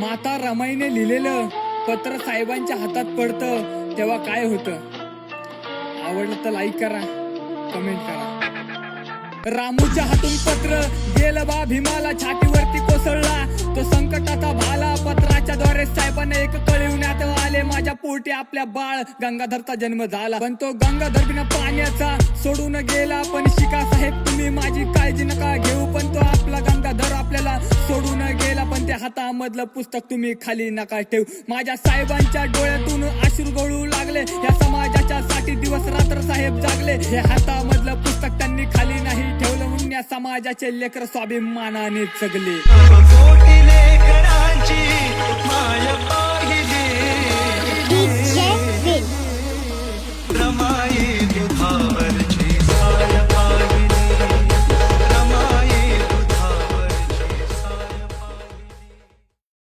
माता रमाईने लिहिलेलं पत्र साहेबांच्या हातात पडतं तेव्हा काय होतं? आवडलं तर लाईक करा कमेंट करा. रामूच्या हातून पत्र गेलं बा भीमाला छातीवरती कोसळला. तो संकटाचा भाला पत्राच्या द्वारे साहेबांना एक कळविण्यात आले. माझ्या पोटी आपल्या बाळ गंगाधरचा जन्म झाला. पण तो गंगाधर बिना पाण्याचा सोडून गेला. पण शिका साहेब तुम्ही माझी काळजी नका घेऊ. हातामधलं पुस्तक तुम्ही खाली नका ठेवू. माझ्या साहेबांच्या डोळ्यातून आश्रू गळू लागले. या समाजाच्या साठी दिवस रात्र साहेब जागले. हे हातामधलं पुस्तक त्यांनी खाली नाही ठेवलं म्हणून या समाजाचे लेकर स्वाभिमानाने जगले. माया